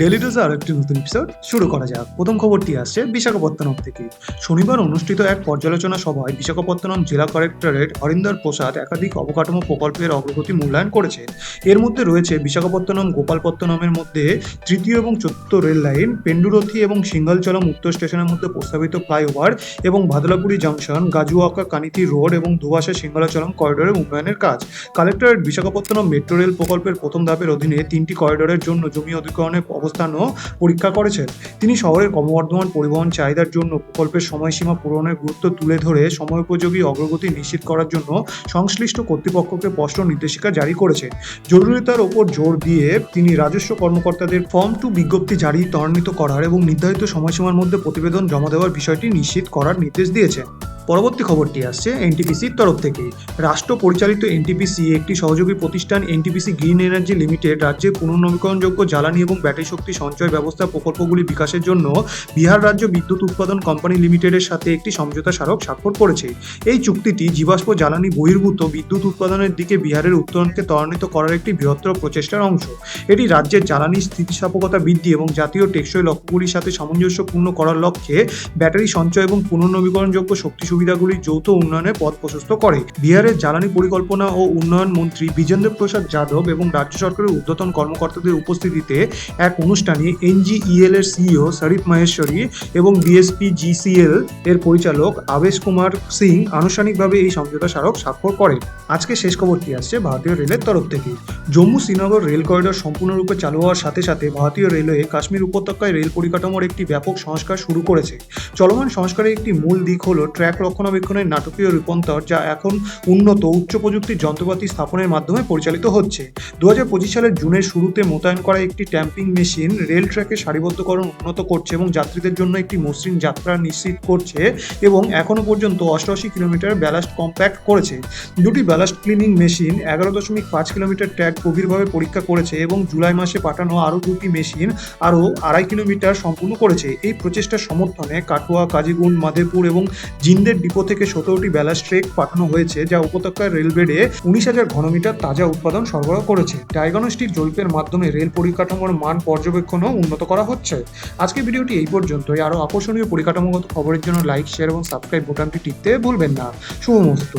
Daily ডোজে আর একটি নতুন episode শুরু করা যাক। প্রথম খবরটি আসছে বিশাখাপত্তনম থেকে। শনিবার অনুষ্ঠিত এক পর্যালোচনা সভায় বিশাখাপত্তনম জেলা কালেক্টরেট হরিন্দর প্রসাদ একাধিক অবকাঠামো প্রকল্পের অগ্রগতি মূল্যায়ন করেছেন এর মধ্যে রয়েছে বিশাখাপত্তনম, গোপালপত্তনমের মধ্যে তৃতীয় এবং চতুর্থ রেল লাইন, পেন্ডুরথি এবং সিঙ্গলচলম উত্তর স্টেশনের মধ্যে প্রস্তাবিত ফ্লাইওভার এবং ভাদলাপুরি জংশন, গাজুয়াকা কানিতি রোড এবং দুবাসা সিঙ্গলাচলম করিডোরের উন্নয়নের কাজ। কালেক্টরেট বিশাখাপত্তনম মেট্রো রেল প্রকল্পের প্রথম ধাপের অধীনে তিনটি করিডোরের জন্য জমি অধিগ্রহণের অবস্থানও পরীক্ষা করেছেন। তিনি শহরের ক্রমবর্ধমান পরিবহন চাহিদার জন্য প্রকল্পের সময়সীমা পূরণের গুরুত্ব তুলে ধরে সময়োপযোগী অগ্রগতি নিশ্চিত করার জন্য সংশ্লিষ্ট কর্তৃপক্ষকে স্পষ্ট নির্দেশিকা জারি করেছেন। জরুরিতার ওপর জোর দিয়ে তিনি রাজস্ব কর্মকর্তাদের ফর্ম টু বিজ্ঞপ্তি জারি ত্বরান্বিত করার এবং নির্ধারিত সময়সীমার মধ্যে প্রতিবেদন জমা দেওয়ার বিষয়টি নিশ্চিত করার নির্দেশ দিয়েছেন। পরবর্তী খবরটি আসছে এনটিপিসির তরফ থেকে। রাষ্ট্র পরিচালিত এনটিপিসি একটি সহযোগী প্রতিষ্ঠান এনটিপিসি গ্রিন এনার্জি লিমিটেড রাজ্যে পুনর্নবীকরণযোগ্য জ্বালানি এবং ব্যাটারি শক্তি সঞ্চয় ব্যবস্থা প্রকল্পগুলি বিকাশের জন্য বিহার রাজ্য বিদ্যুৎ উৎপাদন কোম্পানি লিমিটেডের সাথে একটি সমঝোতা স্মারক স্বাক্ষর করেছে। এই চুক্তিটি জীবাশ্ম জ্বালানি বহির্ভূত বিদ্যুৎ উৎপাদনের দিকে বিহারের উত্তরণকে ত্বরান্বিত করার একটি বৃহত্তর প্রচেষ্টার অংশ। এটি রাজ্যের জ্বালানি স্থিতিস্থাপকতা বৃদ্ধি এবং জাতীয় টেকসই লক্ষ্যগুলির সাথে সামঞ্জস্যপূর্ণ করার লক্ষ্যে ব্যাটারি সঞ্চয় এবং পুনর্নবীকরণযোগ্য শক্তি সুবিধাগুলির যৌথ উন্নয়নে পথ প্রশস্ত করে। বিহারের জ্বালানি পরিকল্পনা ও উন্নয়ন মন্ত্রী বিজেন্দ্র প্রসাদ যাদব এবং রাজ্য সরকারের ঊর্ধ্বতন কর্মকর্তাদের উপস্থিতিতে এক অনুষ্ঠানে এনজিইএল এর সিইও শরীফ মাহেশ্বরী এবং ডিএসপি জিসিএল এর পরিচালক আবেশ কুমার সিং আনুষ্ঠানিকভাবে এই সমঝোতা স্মারক স্বাক্ষর করেন। আজকে শেষ খবরটি আসছে? ভারতীয় রেলের তরফ থেকে। জম্মু শ্রীনগর রেল করিডর সম্পূর্ণরূপে চালু হওয়ার সাথে সাথে ভারতীয় রেলওয়ে কাশ্মীর উপত্যকায় রেল পরিকাঠামোর একটি ব্যাপক সংস্কার শুরু করেছে। চলমান সংস্কারের একটি মূল দিক হল ট্র্যাক রক্ষণাবেক্ষণের নাটকীয় রূপান্তর যা এখন উন্নত উচ্চ প্রযুক্তির যন্ত্রপাতি স্থাপনের মাধ্যমে পরিচালিত হচ্ছে। দু হাজার পঁচিশ সালের জুনের শুরুতে মোতায়েন করা একটি ট্যাম্পিং মেশিন রেল ট্র্যাকের সারিবদ্ধকরণ উন্নত করছে এবং যাত্রীদের জন্য একটি মসৃণ যাত্রা নিশ্চিত করছে এবং এখনও পর্যন্ত অষ্টআশি কিলোমিটার ব্যালাস্ট কম্প্যাক্ট করেছে। দুটি ব্যালাস্ট ক্লিনিং মেশিন এগারো দশমিক পাঁচ কিলোমিটার ট্র্যাক গভীরভাবে পরীক্ষা করেছে এবং জুলাই মাসে পাঠানো আরও দুটি মেশিন আরও আড়াই কিলোমিটার সম্পূর্ণ করেছে। এই প্রচেষ্টার সমর্থনে কাটুয়া, কাজীগুন্ড, মাধেপুর এবং জিন্দের ডিপো থেকে সতেরোটি ব্যালাস্ট ট্রেক পাঠানো হয়েছে, যা উপত্যকার রেলবেডে উনিশ হাজার ঘনমিটার তাজা উৎপাদন সরবরাহ করেছে। ডায়াগনস্টিক জরিপের মাধ্যমে রেল পরিকাঠামোর মান পর্যবেক্ষণও উন্নত করা হচ্ছে। আজকে ভিডিওটি এই পর্যন্তই। আরও আকর্ষণীয় পরিকাঠামোগত খবরের জন্য লাইক, শেয়ার এবং সাবস্ক্রাইব বোতামটি টিপতে ভুলবেন না। শুভমস্তু